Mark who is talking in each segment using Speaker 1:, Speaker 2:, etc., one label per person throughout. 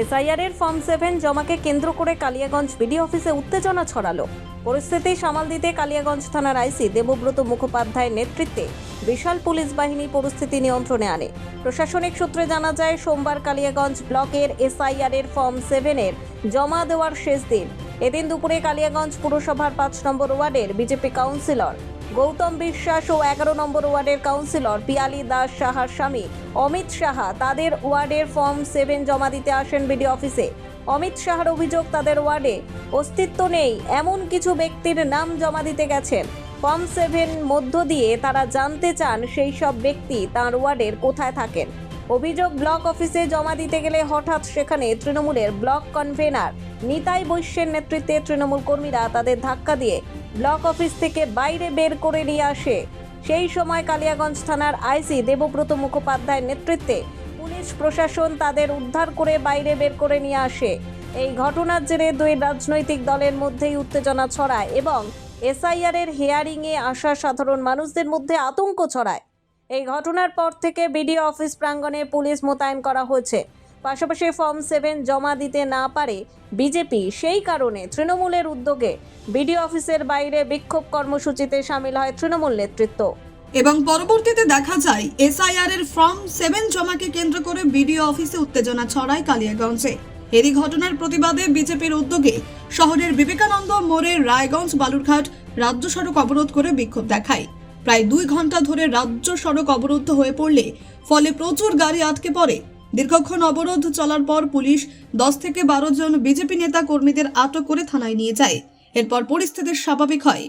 Speaker 1: SIR এর form seven জমাকে কেন্দ্র করে কালিয়াগঞ্জ বিডি অফিসে উত্তেজনা ছড়ালো। পরিস্থিতি সামাল দিতে কালিয়াগঞ্জ থানার আইসি দেবব্রত মুখোপাধ্যায়ের নেতৃত্বে বিশাল পুলিশ বাহিনী পরিস্থিতি নিয়ন্ত্রণে আনে। প্রশাসনিক সূত্রে জানা যায়, সোমবার কালিয়াগঞ্জ ব্লকের এসআইআর এর ফর্ম সেভেনের জমা দেওয়ার শেষ দিন। এদিন দুপুরে কালিয়াগঞ্জ পুরসভার পাঁচ নম্বর ওয়ার্ডের বিজেপি কাউন্সিলর গৌতম বিশ্বাস ও এগারো নম্বর ওয়ার্ডের কাউন্সিলর পিয়ালি দাস সাহার স্বামী, অমিত সাহা তাদের ওয়ার্ডের ফর্ম সেভেন জমা দিতে আসেন বিডি অফিসে। অমিত সাহার অভিযোগ, তাদের ওয়ার্ডে অস্তিত্ব নেই, এমন কিছু ব্যক্তির নাম জমা দিতে গেছেন। ফর্ম সেভেন মধ্য দিয়ে তারা জানতে চান সেই সব ব্যক্তি তার ওয়ার্ডের কোথায় থাকেন। অভিযোগ ব্লক অফিসে জমা দিতে গেলে হঠাৎ সেখানে তৃণমূলের ব্লক কনভেনার নিতাই বৈশ্যের নেতৃত্বে তৃণমূল কর্মীরা তাদের ধাক্কা দিয়ে ব্লক অফিস থেকে বাইরে বের করে নিয়ে আসে। সেই সময় কালিয়াগঞ্জ থানার আইসি দেবব্রত মুখোপাধ্যায়ের নেতৃত্বে পুলিশ প্রশাসন তাদের উদ্ধার করে বাইরে বের করে নিয়ে আসে। এই ঘটনার জেরে দুই রাজনৈতিক দলের মধ্যেই উত্তেজনা ছড়ায় এবং এসআইআর এর হিয়ারিংয়ে আসা সাধারণ মানুষদের মধ্যে আতঙ্ক ছড়ায়। এই ঘটনার পর থেকে বিডিও অফিস প্রাঙ্গণে পুলিশ মোতায়েন করা হয়েছে। পাশাপাশি ফর্ম সেভেন জমা দিতে না পারে বিজেপি, সেই কারণে তৃণমূলের উদ্যোগে বিডিও অফিসের বাইরে বিক্ষোভ কর্মসূচিতে সামিল হয় তৃণমূল নেতৃত্ব।
Speaker 2: এবং পরবর্তীতে দেখা যায়, এসআইআর এর ফর্ম সেভেন জমাকে কেন্দ্র করে বিডিও অফিসে উত্তেজনা ছড়ায় কালিয়াগঞ্জে। এরই ঘটনার প্রতিবাদে বিজেপির উদ্যোগে শহরের বিবেকানন্দ মোড়ের রায়গঞ্জ বালুরঘাট রাজ্য সড়ক অবরোধ করে বিক্ষোভ দেখায়। প্রায় দুই ঘণ্টা ধরে রাজ্য সড়ক অবরুদ্ধ হয়ে পড়লে ফলে প্রচুর গাড়ি আটকে পড়ে। দীর্ঘক্ষণ অবরোধ চলার পর পুলিশ দশ থেকে বারো জন বিজেপি নেতা কর্মীদের আটক করে থানায় নিয়ে যায়। এরপর পরিস্থিতি স্বাভাবিক হয়।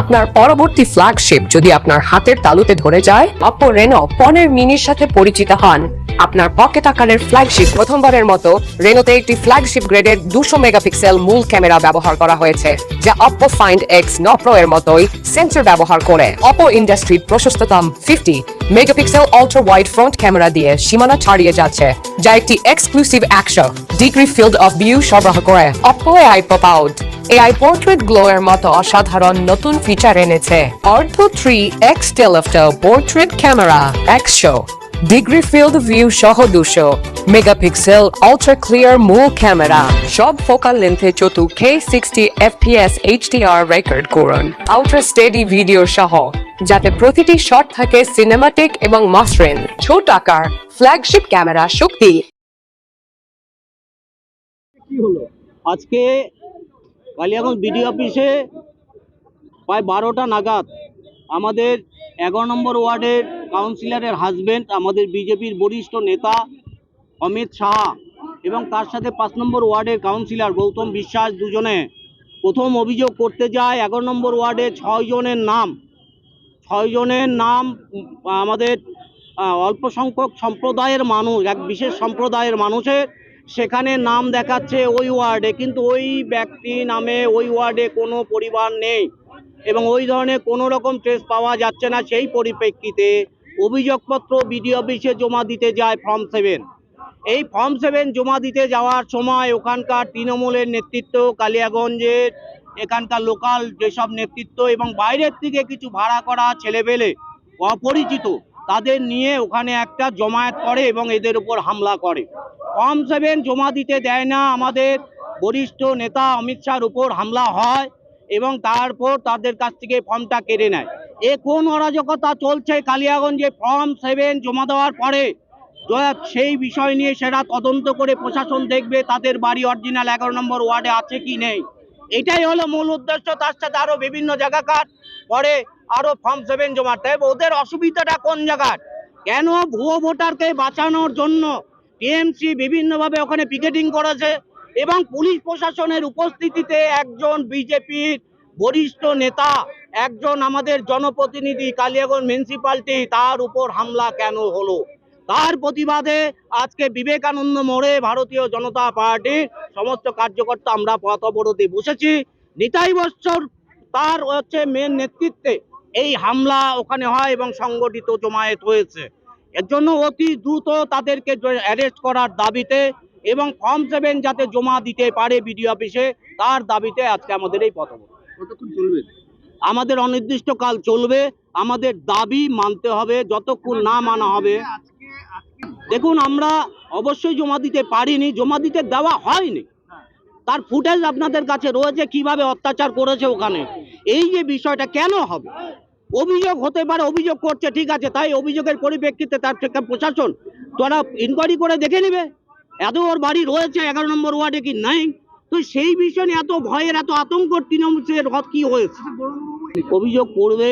Speaker 3: আপনার পরবর্তী ফ্ল্যাগশিপ যদি আপনার হাতের তালুতে ধরে যায় অপো রেনো পনেরো মিনির সাথে পরিচিত হন। আপনার পকেট আকারের ফ্ল্যাগশিপ প্রথমবারের মতো রেনোতে একটি ফ্ল্যাগশিপ গ্রেডের দুশো মেগাপিক্সেল মূল ক্যামেরা ব্যবহার করা হয়েছে, যা অপো ফাইন্ড এক্স নপ্রো এর মতোই সেন্সর ব্যবহার করে। অপো ইন্ডাস্ট্রির প্রশস্ততম fifty megapixel ultra wide front camera দিয়ে সীমানা ছাড়িয়ে যাচ্ছে, যা একটি এক্সক্লুসিভ একশো ডিগ্রি ফিল্ড অফ ভিউ সরবরাহ করে। Oppo AI pop out AI portrait glow এর মতো অসাধারণ নতুন ফিচার এনেছে। অর্ধ three X telephoto portrait camera একশো ডিগ্রি ফিল্ড ভিউ সহ দুশো মেগাপিক্সেল আলট্রা ক্লিয়ার মূল ক্যামেরা সব ফোকাল লেন্থে চতু K sixty FPS HDR record করুন আলট্রা স্টেডি ভিডিও সহ যাতে প্রতিটি শট থাকে সিনেমাটিক এবং মসৃণ ছোট আকার ফ্ল্যাগশিপ ক্যামেরা শক্তি
Speaker 4: কি হলো? আজকে কালিয়াগঞ্জ বিডি অফিসে প্রায় বারোটা নাগাদ আমাদের এগারো নম্বর ওয়ার্ডের কাউন্সিলরের হাজবেন্ড আমাদের বিজেপির বরিষ্ঠ নেতা অমিত সাহা এবং তার সাথে পাঁচ নম্বর ওয়ার্ডের কাউন্সিলর গৌতম বিশ্বাস দুজনে প্রথম অভিযোগ করতে যায় এগারো নম্বর ওয়ার্ডে ছয় জনের নাম। ছয় জনের নাম, আমাদের অল্প সংখ্যক সম্প্রদায়ের মানুষ, এক বিশেষ সম্প্রদায়ের মানুষের সেখানে নাম দেখাচ্ছে ওই ওয়ার্ডে, কিন্তু ওই ব্যক্তি নামে ওই ওয়ার্ডে কোনো পরিবার নেই। এবং ওই ধরনের কোনো রকম ট্রেস পাওয়া যাচ্ছে না সেই পরিপ্রেক্ষিতে অভিযোগপত্র বিডি অফিসে জমা দিতে যায় ফর্ম সেভেন এই ফর্ম সেভেন জমা দিতে যাওয়ার সময় ওখানকার তৃণমূলের নেতৃত্ব, কালিয়াগঞ্জের এখানকার লোকাল যেসব নেতৃত্ব এবং বাইরের থেকে কিছু ভাড়া করা ছেলেবেলে অপরিচিত, তাদের নিয়ে ওখানে একটা জমায়েত করে এবং এদের উপর হামলা করে। ফর্ম সেভেন জমা দিতে দেয় না আমাদের বরিষ্ঠ নেতা অমিত শাহর উপর হামলা হয়। এবং তারপর তাদের কাছ থেকে ফর্মটা কেড়ে নেয়। এ কোন অরাজকতা চলছে কালিয়াগঞ্জে? ফর্ম সেভেন জমা দেওয়ার পরে সেই বিষয় নিয়ে সেটা তদন্ত করে প্রশাসন দেখবে তাদের বাড়ি অরিজিনাল এগারো নম্বর ওয়ার্ডে আছে কি নেই। এটাই হলো মূল উদ্দেশ্য। তার সাথে আরও বিভিন্ন জায়গাকার পরে আরও ফর্ম সেভেন জমা দেয়। ওদের অসুবিধাটা কোন জায়গার? কেন ভুয়ো ভোটারকে বাঁচানোর জন্য টিএমসি বিভিন্নভাবে ওখানে পিকেটিং করেছে এবং পুলিশ প্রশাসনের উপস্থিতিতে একজন বিজেপির বরিষ্ঠ নেতা, একজন আমাদের জনপ্রতিনিধি, কালিয়াগঞ্জ মিউনিসিপালিটি তার উপর হামলা কেন হলো? তার প্রতিবাদে আজকে বিবেকানন্দ মোড়ে ভারতীয় জনতা পার্টির সমস্ত কার্যকর্তা আমরা পথ অবরোধে বসেছি। নিতাই বৎসর তার হচ্ছে মেন নেতৃত্বে এই হামলা ওখানে হয় এবং সংগঠিত জমায়েত হয়েছে। এর জন্য অতি দ্রুত তাদেরকে অ্যারেস্ট করার দাবিতে এবং ফর্ম সেভেন যাতে জমা দিতে পারে বিডিও অফিসে তার দাবিতে আজকে আমাদের এই পথ আমাদের অনির্দিষ্টকাল চলবে, আমাদের দাবি মানতে হবে, যতক্ষণ না মানা হবে। দেখুন, আমরা অবশ্যই জমা দিতে পারিনি, জমা দিতে দেওয়া হয়নি। তার ফুটেজ আপনাদের কাছে রয়েছে, কীভাবে অত্যাচার করেছে ওখানে। এই যে বিষয়টা কেন হবে? অভিযোগ হতে পারে, অভিযোগ করছে, ঠিক আছে, তাই অভিযোগের পরিপ্রেক্ষিতে তার প্রশাসন, তোরা ইনকোয়ারি করে দেখে নেবে। এত ওর বাড়ি রয়েছে, এগারো নম্বর ওয়ার্ডে কি নাই? তো সেই বিষয় নিয়ে এত ভয়ের, এত আতঙ্ক তৃণমূলের কি হয়েছে? অভিযোগ পড়বে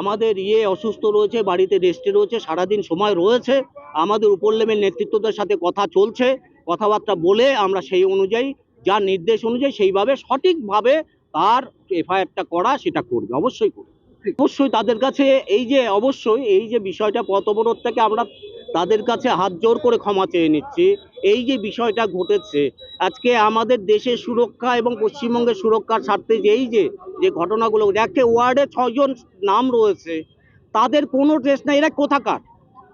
Speaker 4: আমাদের ইয়ে অসুস্থ রয়েছে, বাড়িতে রেস্টে রয়েছে, সারাদিন সময় রয়েছে, আমাদের উপর লেভেল নেতৃত্বদের সাথে কথা চলছে, কথাবার্তা বলে আমরা সেই অনুযায়ী, যা নির্দেশ অনুযায়ী সেইভাবে সঠিকভাবে তার এফআইআরটা করা সেটা করবে, অবশ্যই করবে। অবশ্যই তাদের কাছে এই যে, অবশ্যই এই যে বিষয়টা পথ অবরোধ থেকে আমরা তাদের কাছে হাত জোর করে ক্ষমা চেয়ে নিচ্ছি। এই যে বিষয়টা ঘটেছে, আজকে আমাদের দেশের সুরক্ষা এবং পশ্চিমবঙ্গের সুরক্ষার স্বার্থে যে এই যে যে ঘটনাগুলো দেখে ওয়ার্ডে ছজন নাম রয়েছে, তাদের কোনো ড্রেস নাই। এরা কোথাকার?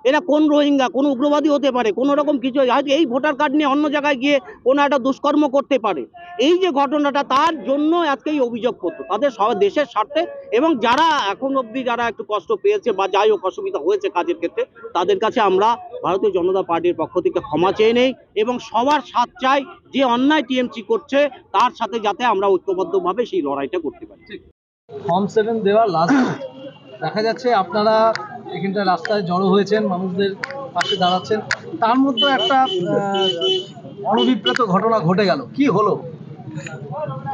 Speaker 4: এরা কোন রোহিঙ্গা, কোন উগ্রবাদী হতে পারে, কোনো রকম কিছু হয়তো এই ভোটার কার্ড নিয়ে অন্য জায়গায় গিয়ে কোনো একটা দুষ্কর্ম করতে পারে। এই যে ঘটনাটা, তার জন্য আজকে এই অভিযোগ করতো তাদের দেশের স্বার্থে এবং যারা এখন অবধি যারা একটু কষ্ট পেয়েছে বা যাই হোক অসুবিধা হয়েছে কাজের ক্ষেত্রে, তাদের কাছে আমরা ভারতীয় জনতা পার্টির পক্ষ থেকে ক্ষমা চেয়ে নেই এবং সবার সাথ চাই যে অন্যায় টিএমসি করছে, তার সাথে যাতে আমরা ঐক্যবদ্ধভাবে সেই লড়াইটা করতে পারি।
Speaker 5: ফর্ম সেভেন দেওয়া লাস্ট দেখা যাচ্ছে আপনারা এখানটা রাস্তায় জড়ো হয়েছেন, মানুষদের পাশে দাঁড়াচ্ছেন। তার মধ্যে একটা অনভিপ্রেত ঘটনা ঘটে গেল। কি হলো?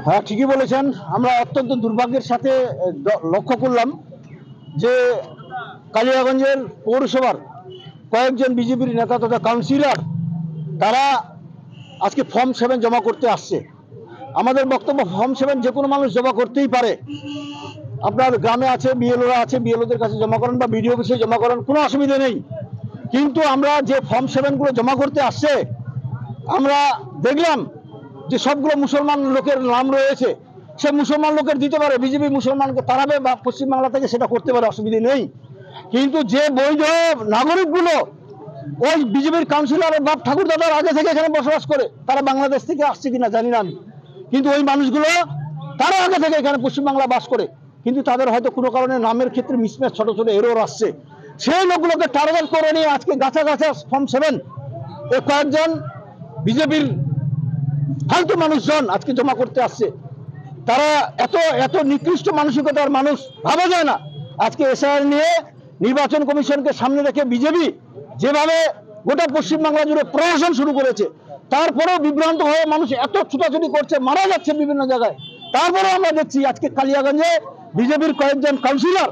Speaker 6: হ্যাঁ ঠিকই বলেছেন। আমরা অত্যন্ত দুর্ভাগ্যের সাথে লক্ষ্য করলাম যে কালিয়াগঞ্জের পৌরসভার কয়েকজন বিজেপির নেতা তথা কাউন্সিলর, তারা আজকে ফর্ম সেভেন জমা করতে আসছে। আমাদের বক্তব্য, ফর্ম সেভেন যে কোনো মানুষ জমা করতেই পারে। আপনার গ্রামে আছে, বিএলওরা আছে, বিএলওদের কাছে জমা করেন বা বিডিও অফিসে জমা করেন, কোনো অসুবিধা নেই। কিন্তু আমরা যে ফর্ম সেভেনগুলো জমা করতে আসছে, আমরা দেখলাম যে সবগুলো মুসলমান লোকের নাম রয়েছে। সে মুসলমান লোকের দিতে পারে, বিজেপি মুসলমানকে তাড়াবে বা পশ্চিমবাংলা থেকে সেটা করতে পারে, অসুবিধে নেই। কিন্তু যে বৈধ নাগরিকগুলো, ওই বিজেপির কাউন্সিলর বাপ ঠাকুর দাদার আগে থেকে এখানে বসবাস করে, তারা বাংলাদেশ থেকে আসছে কিনা জানি না আমি। কিন্তু ওই মানুষগুলো তারা আগে থেকে এখানে পশ্চিমবাংলা বাস করে। কিন্তু তাদের হয়তো কোনো কারণে নামের ক্ষেত্রে মিসম্যাচ ছোট ছোট এরোর আসছে। সেই লোকগুলোকে টার্গেট করে নিয়ে আজকে গাছা গাছা ফর্ম সেভেন এ কয়েকজন বিজেপির ফালতু মানুষজন আজকে জমা করতে আসছে। তারা এত এত নিকৃষ্ট মানসিকতার মানুষ, ভাবা যায় না। আজকে এসআইআর নিয়ে নির্বাচন কমিশনকে সামনে রেখে বিজেপি যেভাবে গোটা পশ্চিমবাংলা জুড়ে প্রশাসন শুরু করেছে, তারপরেও বিভ্রান্ত হয়ে মানুষ এত ছুটাছুটি করছে, মারা যাচ্ছে বিভিন্ন জায়গায়। তারপরে আমরা দেখছি আজকে কালিয়াগঞ্জে বিজেপির কয়েকজন কাউন্সিলর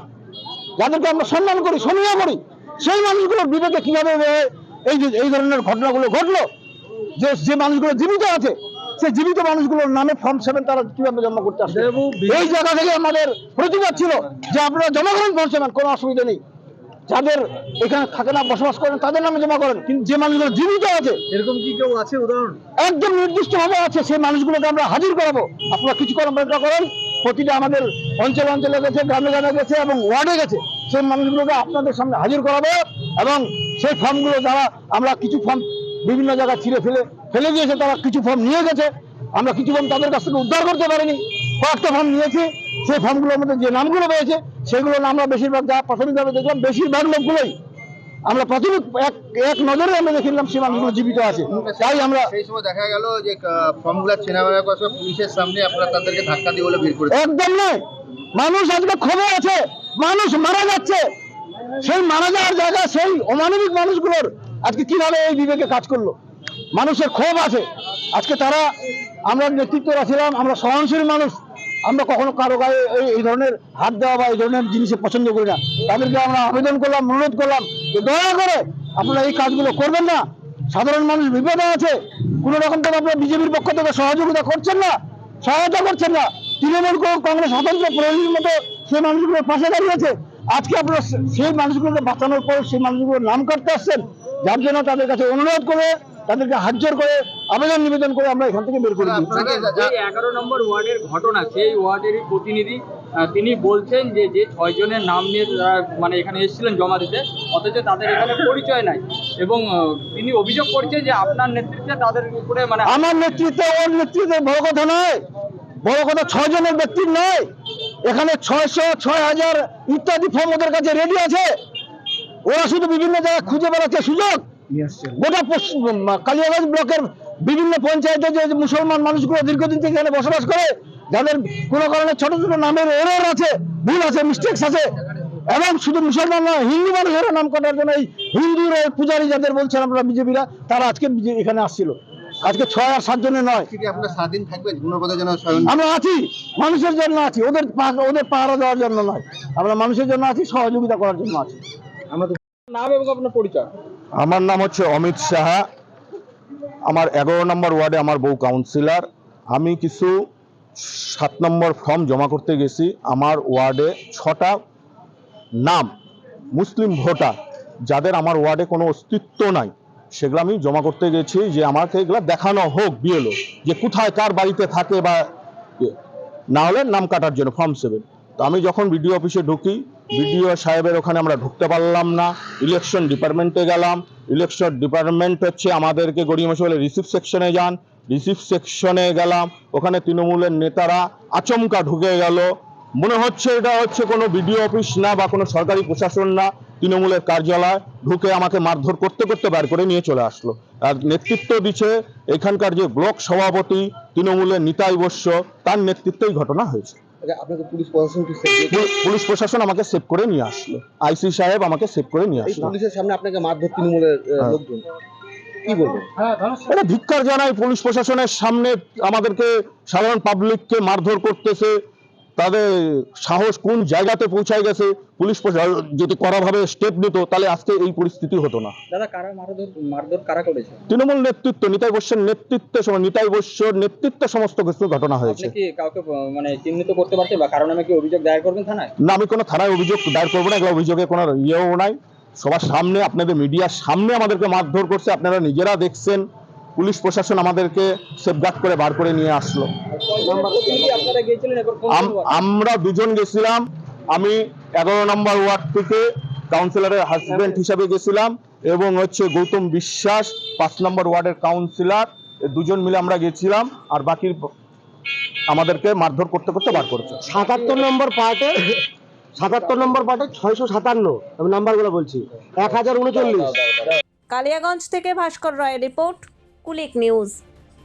Speaker 6: যাদেরকে আমরা সম্মান করি সম্মান করি সেই মানুষগুলোর বিবেকে কীভাবে এই যে এই ধরনের ঘটনাগুলো ঘটলো? যে যে মানুষগুলো জীবিত আছে সেই জীবিত মানুষগুলোর নামে ফর্ম সেভেন তারা কীভাবে জমা করতে আসবে? এই জায়গা থেকে আমাদের প্রতিবাদ ছিল যে আপনারা জমা করেন ফর্ম সেভেন কোনো অসুবিধা নেই। যাদের এখানে থাকে না বসবাস করেন তাদের নামে জমা করেন। কিন্তু যে মানুষগুলো জীবিত আছে
Speaker 5: এরকম কি কেউ আছে উদাহরণ?
Speaker 6: একদম নির্দিষ্টভাবে আছে সেই মানুষগুলোকে আমরা হাজির করাবো। আপনারা কিছু করেন করেন। প্রতিটা আমাদের অঞ্চল অঞ্চলে গেছে, গ্রামে গ্রামে গেছে এবং ওয়ার্ডে গেছে, সেই মানুষগুলোকে আপনাদের সামনে হাজির করাবো এবং সেই ফর্মগুলো যারা আমরা কিছু ফর্ম বিভিন্ন জায়গায় ছিঁড়ে ফেলে ফেলে দিয়েছে, তারা কিছু ফর্ম নিয়ে গেছে। আমরা কিছু ফর্ম তাদের কাছ থেকে উদ্ধার করতে পারিনি। কয়েকটা ফর্ম নিয়েছি, সেই ফর্মগুলোর মধ্যে যে নামগুলো রয়েছে সেগুলো আমরা বেশিরভাগ যা প্রাথমিকভাবে দেখলাম, বেশিরভাগ লোকগুলোই আমরা প্রাথমিক এক এক নজরে আমরা দেখলাম সেই মানুষগুলো জীবিত আছে। তাই আমরা
Speaker 7: সেই সময় দেখা গেল যে ফর্মগুলো করার পুলিশের সামনে আপনারা তাদেরকে ধাক্কা দিয়ে বলে বের করে
Speaker 6: একদম নয়। মানুষ আজকে খবর আছে মানুষ মারা যাচ্ছে। সেই মারা যাওয়ার জায়গা সেই অমানবিক মানুষগুলোর আজকে কীভাবে এই বিবেকে কাজ করল? মানুষের ক্ষোভ আছে। আজকে তারা আমরা নেতৃত্বরা ছিলাম আমরা সহনশীল মানুষ। আমরা কখনো কারও গায়ে এই ধরনের হাত দেওয়া বা এই ধরনের জিনিসে পছন্দ করি না। তাদেরকে আমরা আবেদন করলাম, অনুরোধ করলাম যে দয়া করে আপনারা এই কাজগুলো করবেন না। সাধারণ মানুষ বিপদে আছে। কোনো রকম থেকে আপনারা বিজেপির পক্ষ থেকে সহযোগিতা করছেন না, সহায়তা করছেন না। তৃণমূল কংগ্রেস স্বতন্ত্র প্রহরীর মতো সেই মানুষগুলোর পাশে দাঁড়িয়েছে আজকে আপনারা সেই মানুষগুলোকে বাঁচানোর পর সেই মানুষগুলোর নাম কাটতে আসছেন। যার জন্য তাদের কাছে অনুরোধ করে তাদেরকে হাজ্জর করে আবেদন নিবেদন করে আমরা এখান থেকে বের করে
Speaker 8: যে এগারো নম্বর ওয়ার্ডের ঘটনা সেই ওয়ার্ডেরই প্রতিনিধি তিনি বলছেন যে যে ছয় জনের নাম নিয়ে তারা মানে এখানে এসেছিলেন জমা দিতে অথচ তাদের এখানে পরিচয় নাই। এবং তিনি অভিযোগ করছেন যে আপনার নেতৃত্বে তাদের উপরে মানে
Speaker 6: আমার নেতৃত্বে ওর নেতৃত্বে বড় কথা নয়। বড় কথা ছয় জনের ব্যক্তির নয়
Speaker 9: এখানে ছয়শো ছয় হাজার ইত্যাদি ফর্ম ওদের কাছে রেডি আছে। ওরা শুধু বিভিন্ন জায়গায় খুঁজে বেড়াচ্ছে সুযোগ। গোটা পশ্চিম কালিয়াগঞ্জ ব্লকের বিভিন্ন পঞ্চায়েতে যে মুসলমান মানুষগুলো দীর্ঘদিন থেকে এখানে বসবাস করে যাদের কোনো কারণে ছোট ছোট নামের এরর আছে ভুল আছে মিস্টেক্স আছে এবং শুধু মুসলমান নয় হিন্দু মানুষেরও নাম কাটার জন্য এই হিন্দুর পূজারী যাদের বলছেন আমরা বিজেপিরা তারা আজকে এখানে আসছিল। আজকে ছয় আর সাত জনের নয় আমরা আছি মানুষের জন্য আছি ওদের পা- ওদের পাহারা দেওয়ার জন্য নয়। আমরা মানুষের জন্য আছি সহযোগিতা করার জন্য আছি।
Speaker 8: আমাদের নাম এবং আপনার পরিচয়।
Speaker 9: আমার নাম হচ্ছে অমিত সাহা। আমার এগারো নম্বর ওয়ার্ডে আমার বউ কাউন্সিলর আমি কিছু সাত নম্বর ফর্ম জমা করতে গেছি। আমার ওয়ার্ডে ছটা নাম মুসলিম ভোটার, যাদের আমার ওয়ার্ডে কোনো অস্তিত্ব নাই, সেগুলো আমি জমা করতে গেছি যে আমাকে এগুলো দেখানো হোক বিএলও যে কোথায় কার বাড়িতে থাকে বা। না হলে নাম কাটার জন্য ফর্ম সেভেন তো আমি যখন বিডিও অফিসে ঢুকি, বিডিও সাহেবের ওখানে আমরা ঢুকতে পারলাম না। ইলেকশন ডিপার্টমেন্টে গেলাম। ইলেকশন ডিপার্টমেন্ট হচ্ছে আমাদেরকে গড়িয়ে মশে বলে, রিসিভ সেকশনে যান। রিসিভ সেকশনে গেলাম। ওখানে তৃণমূলের নেতারা আচমকা ঢুকে গেল। মনে হচ্ছে এটা হচ্ছে কোনো বিডিও অফিস না বা কোনো সরকারি প্রশাসন না। তৃণমূলের কার্যালয় ঢুকে আমাকে মারধর করতে করতে বার করে নিয়ে চলে আসলো। আর নেতৃত্ব দিচ্ছে এখানকার যে ব্লক সভাপতি, তৃণমূলের নিতাই বস্য তার নেতৃত্বেই ঘটনা হয়েছে।
Speaker 10: আপনাকে পুলিশ প্রশাসন
Speaker 9: পুলিশ প্রশাসন আমাকে সেভ করে নিয়ে আসলো। আইসি সাহেব আমাকে সেভ করে নিয়ে আসলো।
Speaker 10: পুলিশের সামনে আপনাকে মারধর তৃণমূলের
Speaker 9: হ্যাঁ।
Speaker 10: লোকজন। কি বলবেন?
Speaker 9: এটা ধিক্কার জানাই পুলিশ প্রশাসনের সামনে আমাদেরকে সাধারণ পাবলিককে মারধর করতেছে। তাদের সাহস কোন জায়গাতে পৌঁছায় গেছে? পুলিশ প্রশাসন যদি কড়াভাবে স্টেপ নিত তাহলে আজকে এই পরিস্থিতি হতো না।
Speaker 8: দাদা কারা মারধর মারধর কারা করেছে?
Speaker 9: তৃণমূল নেতৃত্ব নিতাই বস্যের নেতৃত্বে নিতাই বস্যর নেতৃত্বে সমস্ত কিছু ঘটনা হয়েছে।
Speaker 8: কি কাউকে মানে চিহ্নিত করতে পারছেন বা কারণ নামে কি অভিযোগ দায়ের করবেন থানায়?
Speaker 9: না আমি কোনো থানায় অভিযোগ দায়ের করব না এগুলো অভিযোগে কোনো ইয়েও নাই। সবার সামনে আপনাদের মিডিয়ার সামনে আমাদেরকে মারধর করছে আপনারা নিজেরা দেখছেন। পুলিশ প্রশাসন আমাদেরকে সেফগার্ড করে বার করে নিয়ে আসলো। আমরা দুজন গেছিলাম আমি এগারো নম্বর ওয়ার্ড থেকে কাউন্সিলরের হাজবেন্ড হিসাবে গেছিলাম এবং হচ্ছে গৌতম বিশ্বাস পাঁচ নম্বর ওয়ার্ডের কাউন্সিলর দুজন মিলে আমরা গেছিলাম আর বাকি আমাদেরকে মারধর করতে করতে বার করেছে।
Speaker 11: সাতাত্তর নম্বর পার্টে সাতাত্তর নম্বর পার্টে ছয়শো সাতান্ন আমি নাম্বারগুলো বলছি এক হাজার উনচল্লিশ।
Speaker 1: কালিয়াগঞ্জ থেকে ভাস্কর রায় রিপোর্ট कुल एक न्यूज़